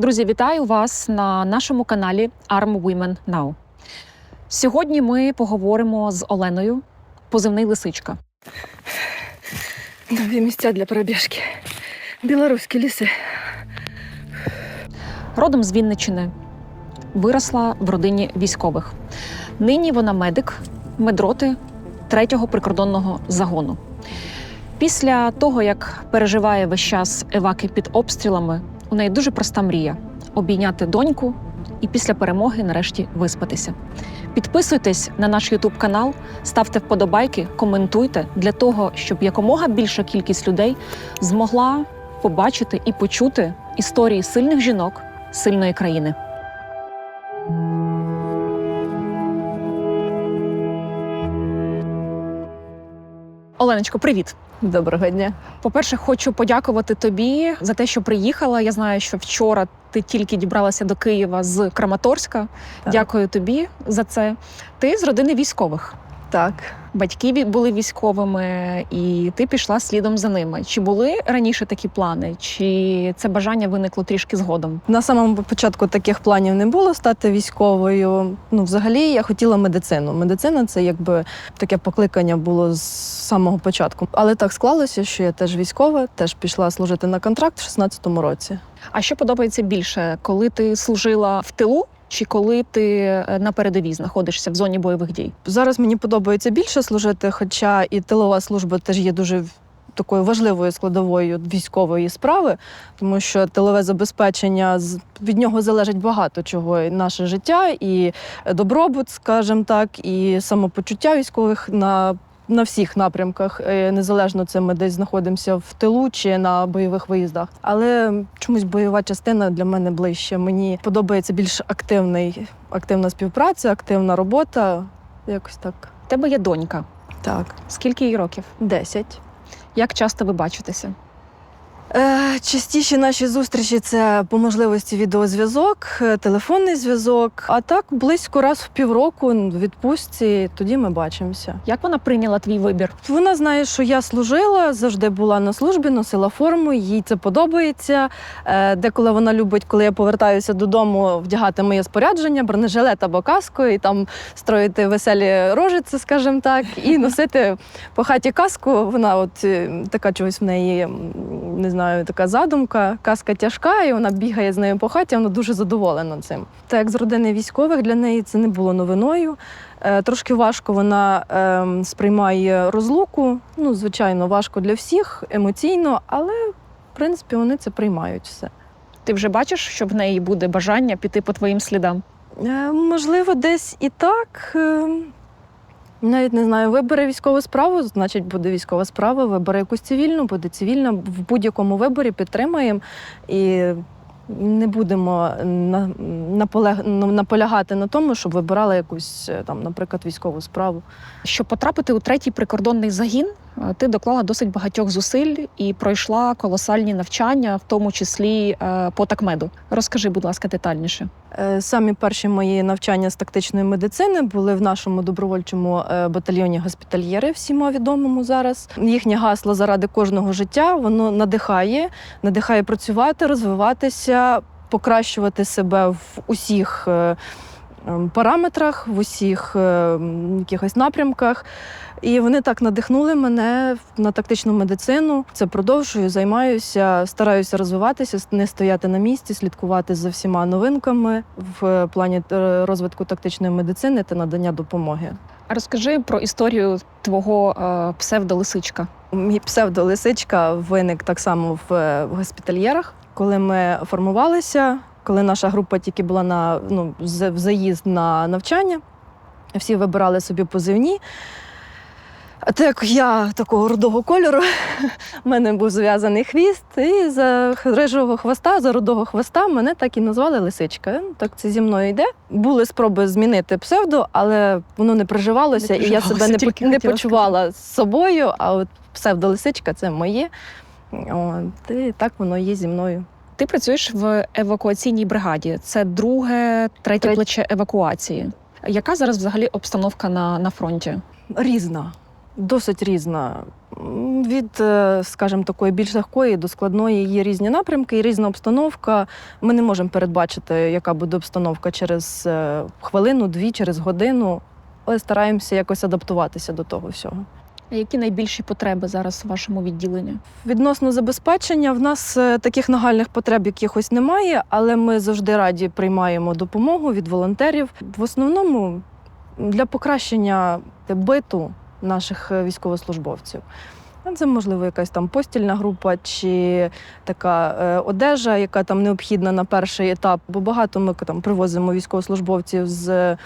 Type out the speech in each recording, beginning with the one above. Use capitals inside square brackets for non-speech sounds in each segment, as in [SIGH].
Друзі, вітаю вас на нашому каналі Arm Women Now. Сьогодні ми поговоримо з Оленою, позивний лисичка. Нові місця для пробіжки. Білоруські ліси. Родом з Вінничини. Виросла в родині військових. Нині вона медик, медроти третього прикордонного загону. Після того, як переживає весь час еваки під обстрілами, у неї дуже проста мрія обійняти доньку і після перемоги нарешті виспатися. Підписуйтесь на наш Ютуб канал, ставте вподобайки, коментуйте для того, щоб якомога більша кількість людей змогла побачити і почути історії сильних жінок сильної країни. Оленочко, привіт. Доброго дня. По-перше, хочу подякувати тобі за те, що приїхала. Я знаю, що вчора ти тільки дібралася до Києва з Краматорська. Так. Дякую тобі за це. Ти з родини військових. Так. Батьки були військовими, і ти пішла слідом за ними. Чи були раніше такі плани, чи це бажання виникло трішки згодом? На самому початку таких планів не було стати військовою. Ну, взагалі, я хотіла медицину. Медицина це якби таке покликання було з самого початку. Але так склалося, що я теж військова, теж пішла служити на контракт в 16-му році. А що подобається більше, коли ти служила в тилу, чи коли ти е, на передовій знаходишся в зоні бойових дій? Зараз мені подобається більше служити, хоча і тилова служба теж є дуже такою важливою складовою військової справи, тому що тилове забезпечення від нього залежить багато чого. І наше життя, і добробут, скажімо так, і самопочуття військових на. На всіх напрямках, Е, незалежно це ми десь знаходимося в тилу чи на бойових виїздах. Але чомусь бойова частина для мене ближче. Мені подобається більш активний, активна співпраця, активна робота. Якось так. У тебе є донька. Так, Скільки їй років? 10. Як часто ви бачитеся? Е, частіші наші зустрічі це по можливості відеозв'язок, е, телефонний зв'язок. А так близько раз в півроку в відпустці, тоді ми бачимося. Як вона прийняла твій вибір? Вона знає, що я служила, завжди була на службі, носила форму, їй це подобається. Е, Деколи вона любить, коли я повертаюся додому, вдягати моє спорядження, бронежилет або каску, і там строїти веселі рожиці, скажімо так, і носити по хаті каску. Вона от така чогось в неї, не знаю, така задумка. Каска тяжка, і вона бігає з нею по хаті, вона дуже задоволена цим. Так як з родини військових для неї це не було новиною. Е, Трошки важко вона ем, сприймає розлуку. Ну, звичайно, важко для всіх емоційно, але в принципі вони це приймають все. Ти вже бачиш, що в неї буде бажання піти по твоїм слідам? Е, Можливо, десь і так. Навіть не знаю, вибере військову справу, значить буде військова справа, вибере якусь цивільну, буде цивільна. В будь-якому виборі підтримаємо і не будемо ну, наполягати на тому, щоб вибирали якусь е, там, наприклад, військову справу. Щоб потрапити у третій прикордонний загін, ти доклала досить багатьох зусиль і пройшла колосальні навчання, в тому числі е, по такмеду. Розкажи, будь ласка, детальніше. Е, Самі перші мої навчання з тактичної медицини були в нашому добровольчому е, батальйоні госпітальєри, всіма відомому зараз. Їхнє гасло заради кожного життя воно надихає, надихає працювати, розвиватися, покращувати себе в усіх. ем, Параметрах в усіх е, якихось напрямках, і вони так надихнули мене на тактичну медицину. Це продовжую, займаюся, стараюся розвиватися, не стояти на місці, слідкувати за всіма новинками в плані е, розвитку тактичної медицини та надання допомоги. А Розкажи про історію твого е, псевдолисичка. Мій псевдолисичка виник так само в, е, в госпітальєрах, коли ми формувалися, коли наша група тільки була на ну, в заїзд на навчання. Всі вибирали собі позивні. А так як я такого рудого кольору, [LAUGHS] в мене був зв'язаний хвіст, і за рижого хвоста, за рудого хвоста мене так і назвали лисичка. Так це зі мною йде. Були спроби змінити псевдо, але воно не приживалося, Не і я себе не, не почувала з собою. А от псевдолисичка це моє. От, і так воно є зі мною. Ти працюєш в евакуаційній бригаді. Це друге, третє Третє. плече евакуації. Яка зараз взагалі обстановка на, на фронті? Різна, досить різна. Від, е, скажімо, такої більш легкої до складної є різні напрямки і різна обстановка. Ми не можемо передбачити, яка буде обстановка через е, хвилину, дві, через годину, але стараємося якось адаптуватися до того всього. А Які найбільші потреби зараз у вашому відділенні? Відносно забезпечення, в нас е, таких нагальних потреб якихось немає, але ми завжди раді приймаємо допомогу від волонтерів. В основному для покращення биту наших е, військовослужбовців. А Це можливо якась там постільна група чи така е, одежа, яка там необхідна на перший етап. Бо багато ми там привозимо військовослужбовців з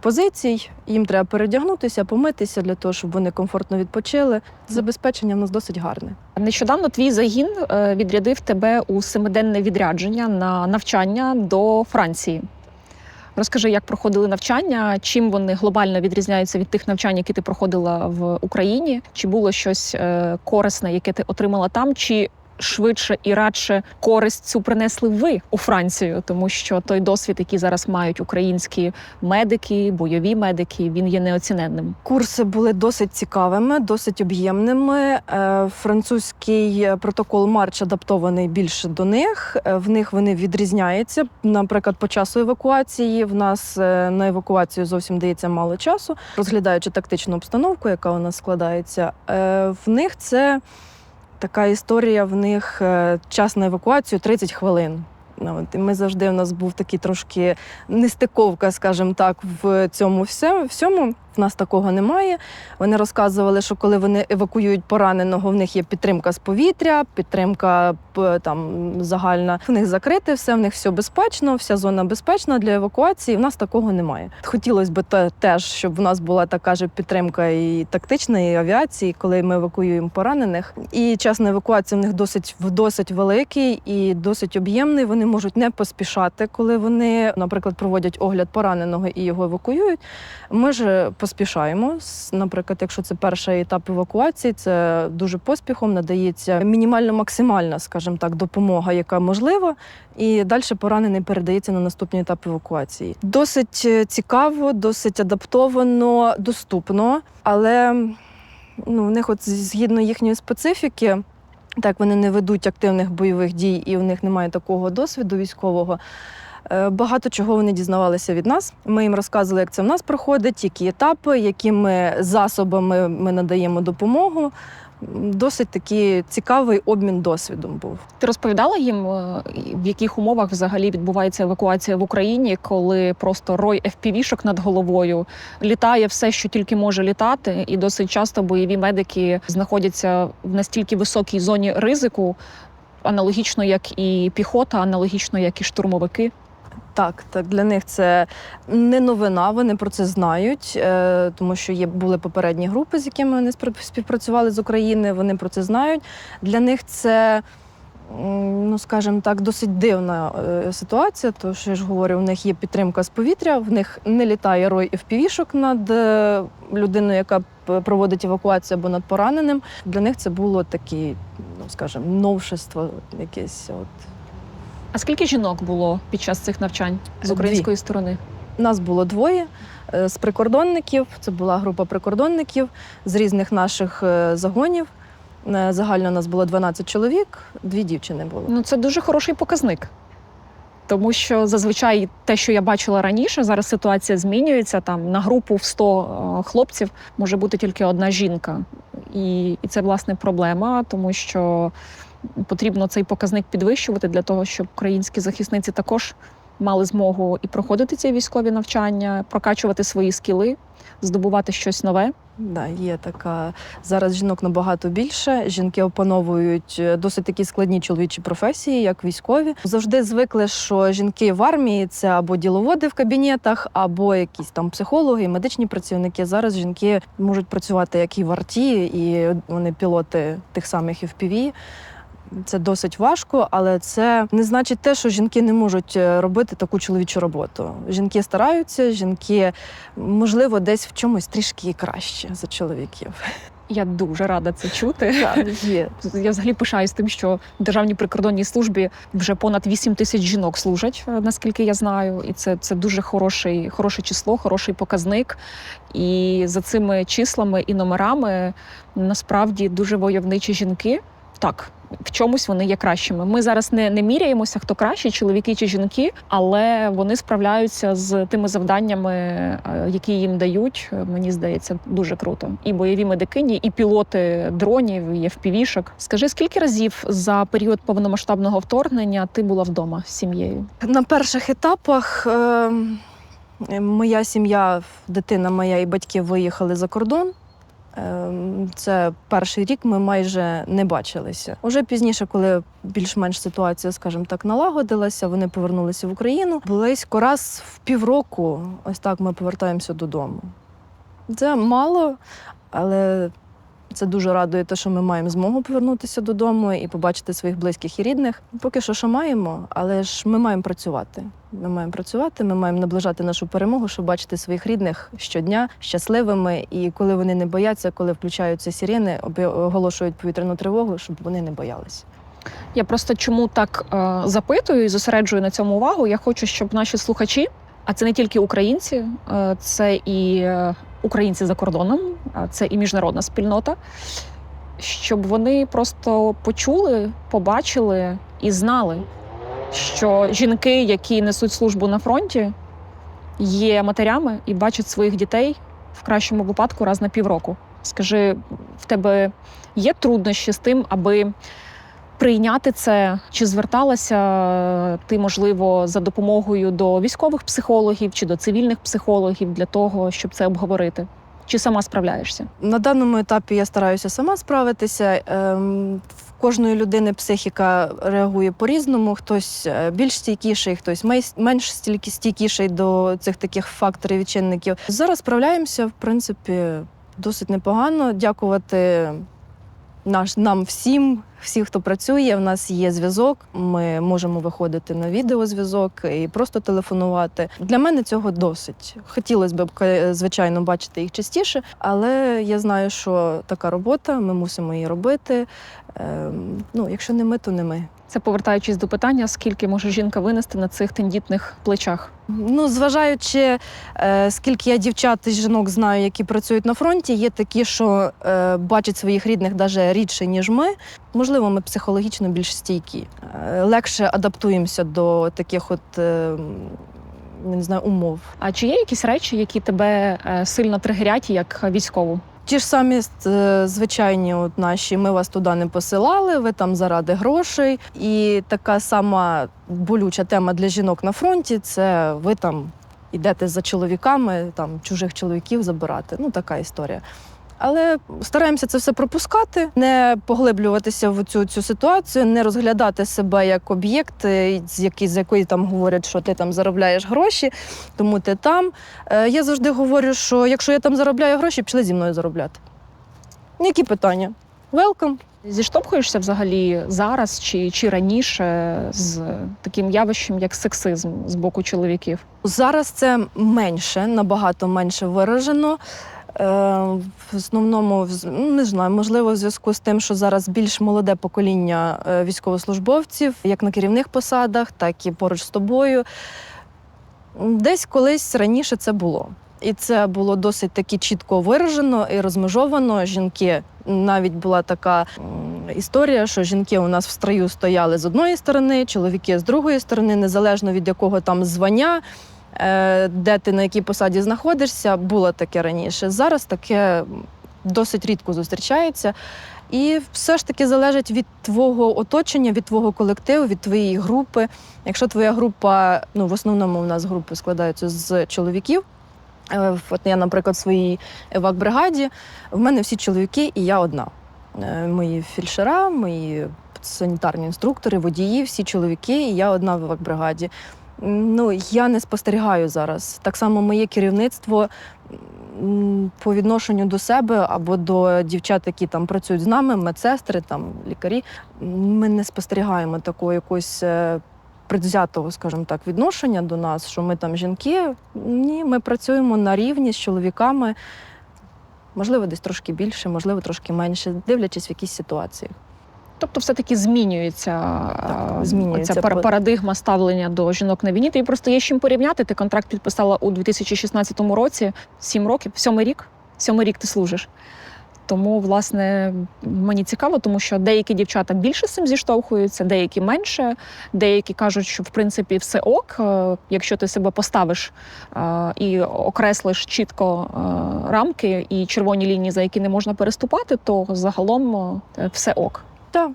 позицій. Їм треба передягнутися, помитися для того, щоб вони комфортно відпочили. Забезпечення в нас досить гарне. Нещодавно твій загін е, відрядив тебе у семиденне відрядження на навчання до Франції. Розкажи, як проходили навчання, чим вони глобально відрізняються від тих навчань, які ти проходила в Україні? Чи було щось е, корисне, яке ти отримала там? Чи швидше і радше користь цю принесли ви у Францію? Тому що той досвід, який зараз мають українські медики, бойові медики, він є неоціненним. Курси були досить цікавими, досить об'ємними. Е, Французький протокол Марч адаптований більше до них. Е, В них вони відрізняються. Наприклад, по часу евакуації. В нас е, на евакуацію зовсім дається мало часу, розглядаючи тактичну обстановку, яка у нас складається. В них це така історія. В них е, час на евакуацію 30 хвилин. Ну, от, і ми завжди у нас був такий трошки нестиковка, скажімо так, в цьому всьому. Нас такого немає. Вони розказували, що коли вони евакуюють пораненого, в них є підтримка з повітря, підтримка там загальна. В них закрите все, в них все безпечно, вся зона безпечна для евакуації. В нас такого немає. Хотілося б те- теж, щоб в нас була така ж підтримка і тактичної і авіації, коли ми евакуюємо поранених. І час на евакуацію в них досить досить великий і досить об'ємний. Вони можуть не поспішати, коли вони, наприклад, проводять огляд пораненого і його евакуюють. Ми ж поспішаємо. Наприклад, якщо це перший етап евакуації, це дуже поспіхом надається мінімально максимальна, скажімо так, допомога, яка можлива, і далі поранений передається на наступний етап евакуації. Досить е, цікаво, досить адаптовано, доступно, але ну, в них, от згідно їхньої специфіки. Так, вони не ведуть активних бойових дій, і у них немає такого досвіду військового. Е, Багато чого вони дізнавалися від нас. Ми їм розказували, як це в нас проходить, які етапи, якими засобами ми надаємо допомогу. Досить такий цікавий обмін досвідом був. Ти розповідала їм, е, в яких умовах взагалі відбувається евакуація в Україні, коли просто рой FPV-шок над головою літає все, що тільки може літати, і досить часто бойові медики знаходяться в настільки високій зоні ризику, аналогічно як і піхота, аналогічно як і штурмовики. Так, так для них це не новина, вони про це знають, е, тому що є були попередні групи, з якими вони співпрацювали з України. Вони про це знають. Для них це, ну скажімо так, досить дивна е, ситуація. Тому що я ж говорю, у них є підтримка з повітря, в них не літає рой FPV-шок над е, людиною, яка проводить евакуацію або над пораненим. Для них це було такі, ну скажімо, новшество якесь. От. А скільки жінок було під час цих навчань з Дві. української сторони? Нас було двоє е, з прикордонників. Це була група прикордонників з різних наших е, загонів. Е, Загально нас було 12 чоловік, дві дівчини було. Ну це дуже хороший показник. Тому що зазвичай те, що я бачила раніше, зараз ситуація змінюється. Там на групу в 100 е, хлопців може бути тільки одна жінка. І, і це власне проблема, тому що потрібно цей показник підвищувати для того, щоб українські захисниці також мали змогу і проходити ці військові навчання, прокачувати свої скіли, здобувати щось нове. Да, є така зараз жінок набагато більше. Жінки опановують е, досить такі складні чоловічі професії, як військові. Завжди звикли, що жінки в армії це або діловоди в кабінетах, або якісь там психологи, медичні працівники. Зараз жінки можуть працювати як і в арті, і вони пілоти тих самих FPV. Це досить важко, але це не значить те, що жінки не можуть е, робити таку чоловічу роботу. Жінки стараються, жінки можливо, десь в чомусь трішки краще за чоловіків. Я дуже рада це чути. Так, є. [LAUGHS] Я взагалі пишаюсь тим, що в Державній прикордонній службі вже понад 8 тисяч жінок служать, е, наскільки я знаю. І це, це дуже хороший, хороше число, хороший показник. І за цими числами і номерами насправді дуже войовничі жінки. Так, в чомусь вони є кращими. Ми зараз не, не міряємося, хто краще, чоловіки чи жінки, але вони справляються з тими завданнями, е, які їм дають. Мені здається, дуже круто. І бойові медикині, і пілоти дронів, і FPV-шок. Скажи, скільки разів за період повномасштабного вторгнення ти була вдома з сім'єю? На перших етапах е, моя сім'я, дитина моя і батьки виїхали за кордон. Е, Це перший рік ми майже не бачилися. Уже пізніше, коли більш-менш ситуація, скажімо так, налагодилася, вони повернулися в Україну. Близько раз в півроку, ось так ми повертаємося додому. Це мало, але це дуже радує те, що ми маємо змогу повернутися додому і побачити своїх близьких і рідних. Поки що, що маємо, але ж ми маємо працювати. Ми маємо працювати, ми маємо наближати нашу перемогу, щоб бачити своїх рідних щодня щасливими. І коли вони не бояться, коли включаються сирени, оголошують повітряну тривогу, щоб вони не боялися. Я просто чому так е, запитую і зосереджую на цьому увагу. Я хочу, щоб наші слухачі, а це не тільки українці, е, це і е, українці за кордоном, це і міжнародна спільнота, щоб вони просто почули, побачили і знали, що жінки, які несуть службу на фронті, є матерями і бачать своїх дітей в кращому випадку раз на півроку. Скажи, в тебе є труднощі з тим, аби прийняти це? Чи зверталася ти, можливо, за допомогою до військових психологів чи до цивільних психологів для того, щоб це обговорити? Чи сама справляєшся? На даному етапі я стараюся сама справитися. Ем, В кожної людини психіка реагує по-різному. Хтось е, більш стійкіший, хтось менш стійкіший до цих таких факторів і чинників. Зараз справляємося, в принципі, досить непогано. Дякувати наш, нам всім, всім, хто працює. В нас є зв'язок. Ми можемо виходити на відеозв'язок і просто телефонувати. Для мене цього досить. Хотілося б, звичайно, бачити їх частіше, але я знаю, що така робота, ми мусимо її робити. Ем, ну, якщо не ми, то не ми. Це повертаючись до питання, скільки може жінка винести на цих тендітних плечах? Ну, зважаючи, е, скільки я дівчат і жінок знаю, які працюють на фронті, є такі, що е, бачать своїх рідних навіть рідше, ніж ми. Можливо, ми психологічно більш стійкі. Е, легше адаптуємося до таких от. Е, не знаю, умов. А чи є якісь речі, які тебе сильно тригерять як військову? Ті ж самі е, звичайні от наші, ми вас туди не посилали, ви там заради грошей. І така сама болюча тема для жінок на фронті це ви там йдете за чоловіками, там чужих чоловіків забирати. Ну, така історія. Але стараємося це все пропускати, не поглиблюватися в цю, цю ситуацію, не розглядати себе як об'єкт, е, з який, з якої там говорять, що ти там заробляєш гроші, тому ти там. Е, Я завжди говорю, що якщо я там заробляю гроші, пішли зі мною заробляти. Які питання? Велкам. Зіштовхуєшся взагалі зараз чи, чи раніше з таким явищем, як сексизм з боку чоловіків? Зараз це менше, набагато менше виражено. Е, В основному, ну, не знаю, можливо, в зв'язку з тим, що зараз більш молоде покоління е, військовослужбовців, як на керівних посадах, так і поруч з тобою. Десь колись раніше це було. І це було досить таки чітко виражено і розмежовано. Жінки навіть була така історія, що жінки у нас в строю стояли з одної сторони, чоловіки з другої сторони, незалежно від якого там звання, де ти на якій посаді знаходишся, було таке раніше. Зараз таке досить рідко зустрічається. І все ж таки залежить від твого оточення, від твого колективу, від твоєї групи. Якщо твоя група, ну в основному у нас групи складаються з чоловіків. Е, От я, наприклад, в своїй евак-бригаді, в мене всі чоловіки, і я одна. Е, Мої фельдшера, мої санітарні інструктори, водії, всі чоловіки, і я одна в евак-бригаді. Ну, я не спостерігаю зараз. Так само моє керівництво по відношенню до себе або до дівчат, які там працюють з нами, медсестри, там лікарі. Ми не спостерігаємо такого якогось е, предвзятого, скажімо так, відношення до нас, що ми там жінки. Ні, ми працюємо на рівні з чоловіками. Можливо, десь трошки більше, можливо, трошки менше, дивлячись в якісь ситуації. Тобто, все-таки змінюється, Так, е, змінюється. ця пар- парадигма ставлення до жінок на війні. Тобі просто є з чим порівняти. Ти контракт підписала у 2016 році, сім років, сьомий рік. Сьомий рік ти служиш. Тому, власне, мені цікаво, тому що деякі дівчата більше з цим зіштовхуються, деякі менше, деякі кажуть, що в принципі все ок, е, якщо ти себе поставиш е, і окреслиш чітко рамки і червоні лінії, за які не можна переступати, то загалом все ок. Так,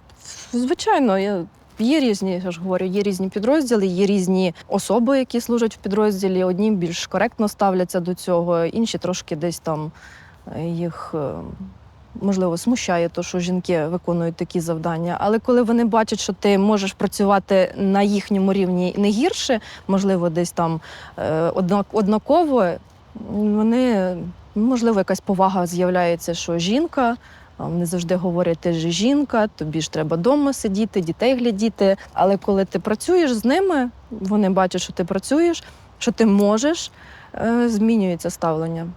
звичайно, я- є різні, я ж говорю, є різні підрозділи, є різні особи, які служать в підрозділі. Одні більш коректно ставляться до цього, інші трошки десь там е, їх. е, Можливо, смущає те, що жінки виконують такі завдання. Але коли вони бачать, що ти можеш працювати на їхньому рівні не гірше, можливо, десь там е, однаково, вони можливо якась повага з'являється, що жінка Вони завжди говорять, ти ж жінка, тобі ж треба вдома сидіти, дітей глядіти. Але коли ти працюєш з ними, вони бачать, що ти працюєш, що ти можеш, е, змінюється ставлення.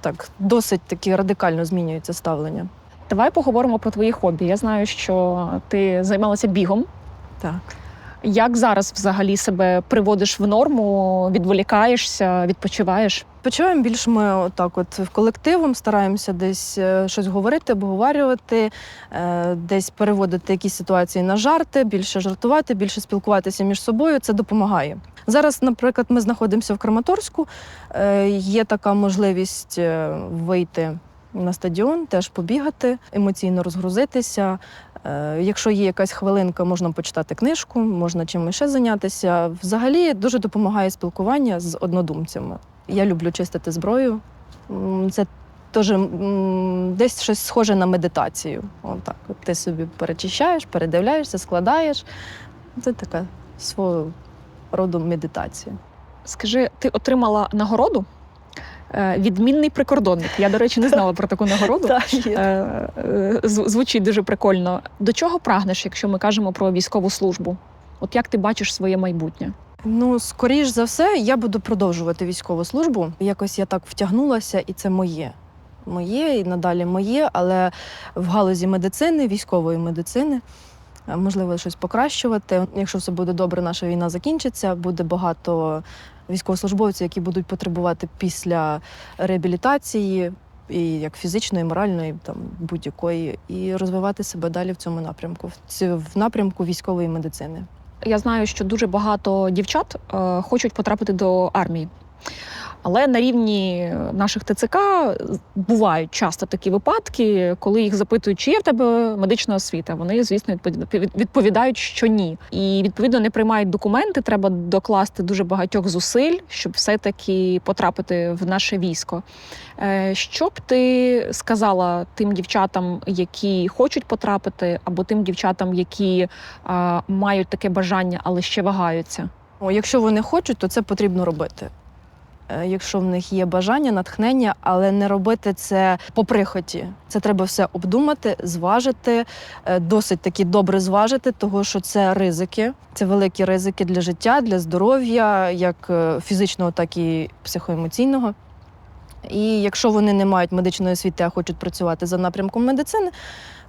Так, досить таки радикально змінюється ставлення. Давай поговоримо про твої хобі. Я знаю, що ти займалася бігом. Так. Як зараз взагалі себе приводиш в норму, відволікаєшся, відпочиваєш? Почуваємо більш ми отак, от в колективом, стараємося десь е, щось говорити, обговорювати, е, десь переводити якісь ситуації на жарти, більше жартувати, більше спілкуватися між собою. Це допомагає. Зараз, наприклад, ми знаходимося в Краматорську. е, Є така можливість вийти на стадіон, теж побігати, емоційно розгрузитися. Е, Якщо є якась хвилинка, можна почитати книжку, можна чимось ще зайнятися. Взагалі дуже допомагає спілкування з однодумцями. Я люблю чистити зброю. Це теж десь щось схоже на медитацію. От ти собі перечищаєш, передивляєшся, складаєш. Це така свого роду медитація. Скажи, ти отримала нагороду? Е, Відмінний прикордонник. Я, до речі, не знала про таку нагороду. [LAUGHS] Е, е, зв- Звучить дуже прикольно. До чого прагнеш, якщо ми кажемо про військову службу? От як ти бачиш своє майбутнє? Ну, скоріш за все, я буду продовжувати військову службу. Якось я так втягнулася, і це моє. Моє і надалі моє, але в галузі медицини, військової медицини, можливо, щось покращувати. Якщо все буде добре, наша війна закінчиться, буде багато військовослужбовців, які будуть потребувати після реабілітації. І як фізичної, і моральної, там будь-якої, і розвивати себе далі в цьому напрямку, в напрямку військової медицини. Я знаю, що дуже багато дівчат е, хочуть потрапити до армії. Але на рівні наших ТЦК бувають часто такі випадки, коли їх запитують, чи є в тебе медична освіта. Вони, звісно, відповід- відповідають, що ні. І відповідно не приймають документи. Треба докласти дуже багатьох зусиль, щоб все-таки потрапити в наше військо. Е, Що б ти сказала тим дівчатам, які хочуть потрапити, або тим дівчатам, які мають таке бажання, але ще вагаються? Якщо вони хочуть, то це потрібно робити. Е, Якщо в них є бажання, натхнення, але не робити це по прихоті. Це треба все обдумати, зважити, е, досить таки добре зважити, того що це ризики, це великі ризики для життя, для здоров'я, як е, фізичного, так і психоемоційного. І якщо вони не мають медичної освіти, а хочуть працювати за напрямком медицини,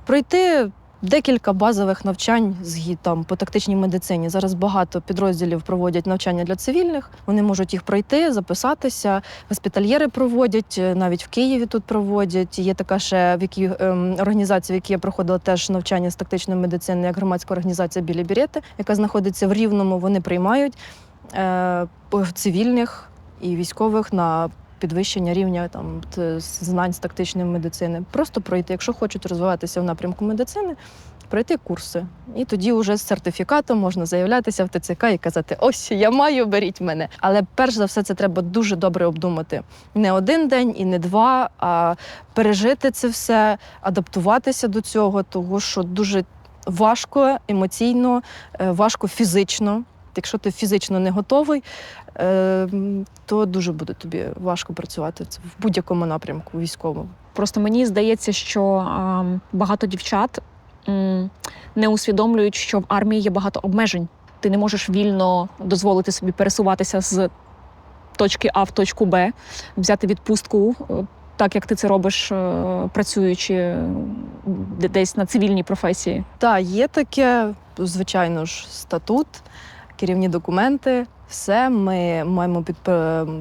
пройти декілька базових навчань з там по тактичній медицині. Зараз багато підрозділів проводять навчання для цивільних. Вони можуть їх пройти, записатися. Госпітальєри проводять, е, навіть в Києві тут проводять. Є така ще в якій ем, організації, в якій я проходила теж навчання з тактичної медицини, як громадська організація Білі Бірєти, яка знаходиться в Рівному. Вони приймають е, цивільних і військових на підвищення рівня там знань з тактичної медицини. Просто пройти, якщо хочуть розвиватися в напрямку медицини, пройти курси. І тоді вже з сертифікатом можна заявлятися в ТЦК і казати: ось я маю, беріть мене. Але перш за все, це треба дуже добре обдумати. Не один день і не два, а пережити це все, адаптуватися до цього, того що дуже важко емоційно, е, важко фізично. Якщо ти фізично не готовий, е, то дуже буде тобі важко працювати в будь-якому напрямку військовому. Просто мені здається, що багато дівчат не усвідомлюють, що в армії є багато обмежень. Ти не можеш вільно дозволити собі пересуватися з точки А в точку Б, взяти відпустку, е, так як ти це робиш, е, працюючи е, десь на цивільній професії? Так, є таке, звичайно ж, статут, керівні документи. Все, ми маємо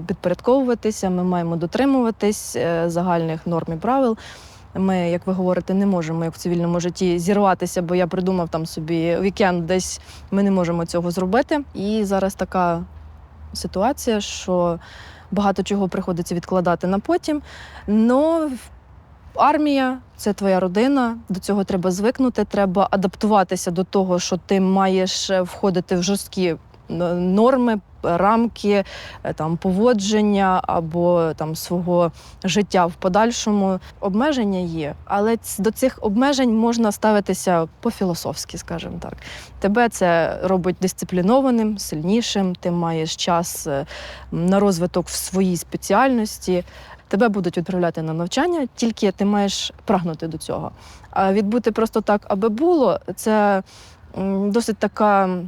підпорядковуватися, ми маємо дотримуватись е, загальних норм і правил. Ми, як ви говорите, не можемо як в цивільному житті зірватися, бо я придумав там собі вікенд десь. Ми не можемо цього зробити. І зараз така ситуація, що багато чого приходиться відкладати на потім. Но армія це твоя родина. До цього треба звикнути. Треба адаптуватися до того, що ти маєш е, входити в жорсткі е, норми, рамки, е, там поводження або там свого життя в подальшому. Обмеження є, але до цих обмежень можна ставитися по-філософськи, скажімо так. Тебе це робить дисциплінованим, сильнішим. Ти маєш час на розвиток в своїй спеціальності. Тебе будуть відправляти на навчання, тільки ти маєш прагнути до цього. А відбути просто так, аби було, це досить така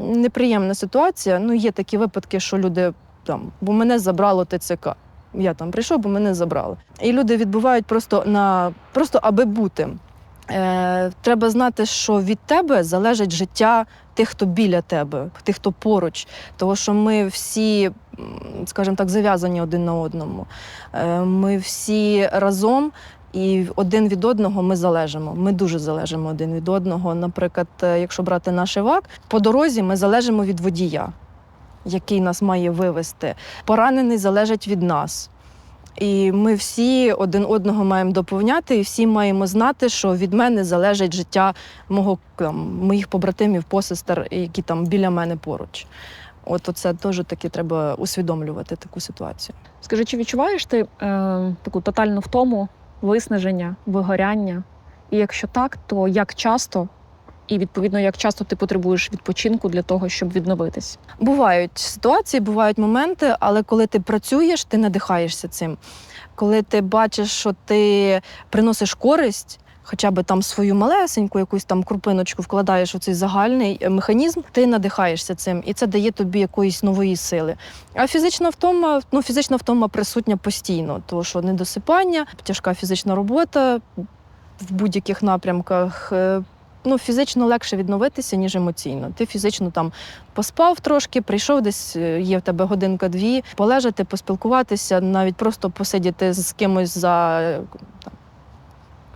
неприємна ситуація. Ну, є такі випадки, що люди там, бо мене забрало ТЦК. Я там прийшов, бо мене забрали. І люди відбувають просто на просто аби бути. Е, треба знати, що від тебе залежить життя тих, хто біля тебе, тих, хто поруч. Тому що ми всі, скажімо так, зав'язані один на одному. Е, Ми всі разом. І один від одного ми залежимо. Ми дуже залежимо один від одного. Наприклад, е, якщо брати наш івак, по дорозі ми залежимо від водія, який нас має вивезти. Поранений залежить від нас. І ми всі один одного маємо доповняти, і всі маємо знати, що від мене залежить життя мого там, моїх побратимів, посестер, які там біля мене поруч. От це теж таки треба усвідомлювати таку ситуацію. Скажи, чи відчуваєш ти е, таку тотальну втому, виснаження, вигоряння? І якщо так, то як часто, і відповідно, як часто ти потребуєш відпочинку для того, щоб відновитись? Бувають ситуації, бувають моменти, але коли ти працюєш, ти надихаєшся цим. Коли ти бачиш, що ти приносиш користь, хоча б там свою малесеньку, якусь там крупиночку вкладаєш у цей загальний е, механізм, ти надихаєшся цим, і це дає тобі якоїсь нової сили. А фізична втома, ну фізична втома присутня постійно, тому що недосипання, тяжка фізична робота в будь-яких напрямках. Ну, фізично легше відновитися, ніж емоційно. Ти фізично там поспав трошки, прийшов десь, е, є в тебе годинка-дві, полежати, поспілкуватися, навіть просто посидіти з кимось за е, там,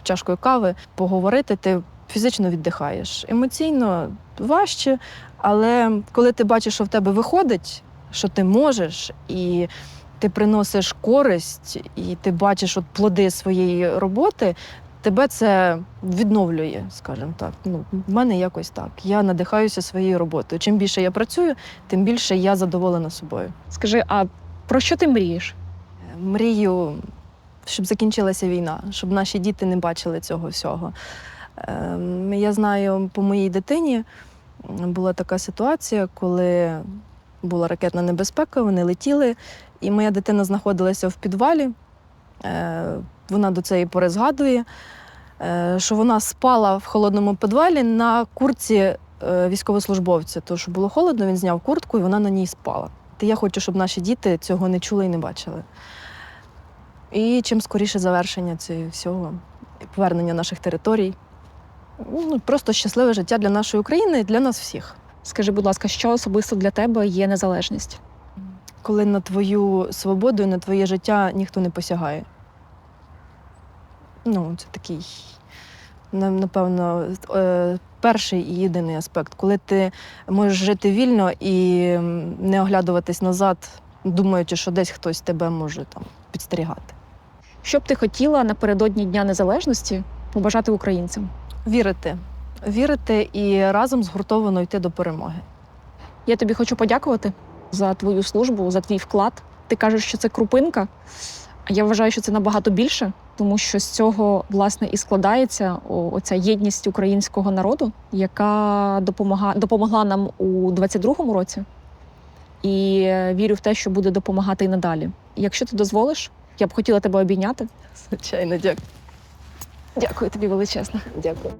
чашкою кави, поговорити, ти фізично віддихаєш. Емоційно важче, але коли ти бачиш, що в тебе виходить, що ти можеш, і ти приносиш користь, і ти бачиш от плоди своєї роботи. Тебе це відновлює, скажімо так. Ну, в мене якось так. Я надихаюся своєю роботою. Чим більше я працюю, тим більше я задоволена собою. Скажи, а про що ти мрієш? Мрію, щоб закінчилася війна, щоб наші діти не бачили цього всього. Ем, Я знаю, по моїй дитині була така ситуація, коли була ракетна небезпека, вони летіли, і моя дитина знаходилася в підвалі. Вона до цієї пори згадує, е, що вона спала в холодному підвалі на куртці е, військовослужбовця. Тому що було холодно, він зняв куртку і вона на ній спала. Та я хочу, щоб наші діти цього не чули і не бачили. І чим скоріше завершення цього всього, повернення наших територій. Ну, просто щасливе життя для нашої України і для нас всіх. Скажи, будь ласка, що особисто для тебе є незалежність? Коли на твою свободу і на твоє життя ніхто не посягає. Ну, це такий, напевно, е, перший і єдиний аспект, коли ти можеш жити вільно і не оглядуватись назад, думаючи, що десь хтось тебе може там підстерігати. Що б ти хотіла напередодні Дня Незалежності побажати українцям? Вірити. Вірити і разом згуртовано йти до перемоги. Я тобі хочу подякувати за твою службу, за твій вклад. Ти кажеш, що це крупинка. А я вважаю, що це набагато більше, тому що з цього власне і складається оця єдність українського народу, яка допомога, допомогла нам у 22-му році. І е, вірю в те, що буде допомагати і надалі. Якщо ти дозволиш, я б хотіла тебе обійняти. Звичайно, дякую. Дякую тобі величезно. Дякую.